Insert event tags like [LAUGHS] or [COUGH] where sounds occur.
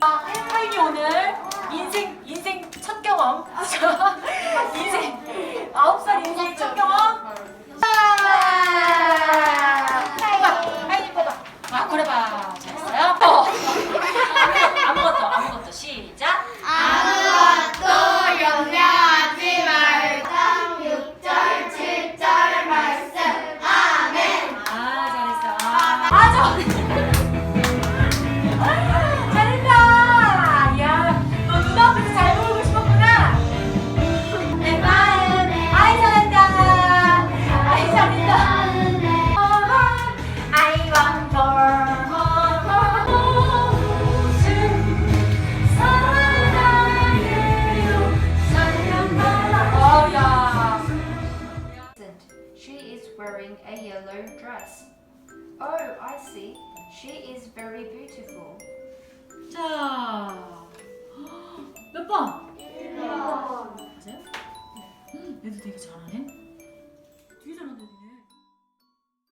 하임이 오늘 인생 인생 첫 경험. [LAUGHS] 인생 아홉 살 인생 첫 경험. 뽑아, 하임이 뽑아. 아 그래 봐. 잘했어요. 어. 아무것도 아무것도 시작. 아무것도 염려하지 말고 6절 7절 말씀 아멘 아 잘했어. 아 저. is wearing a yellow dress. Oh, I see. She is very beautiful. 자, 몇 번? 1번 맞아요? 얘도 되게 잘하네.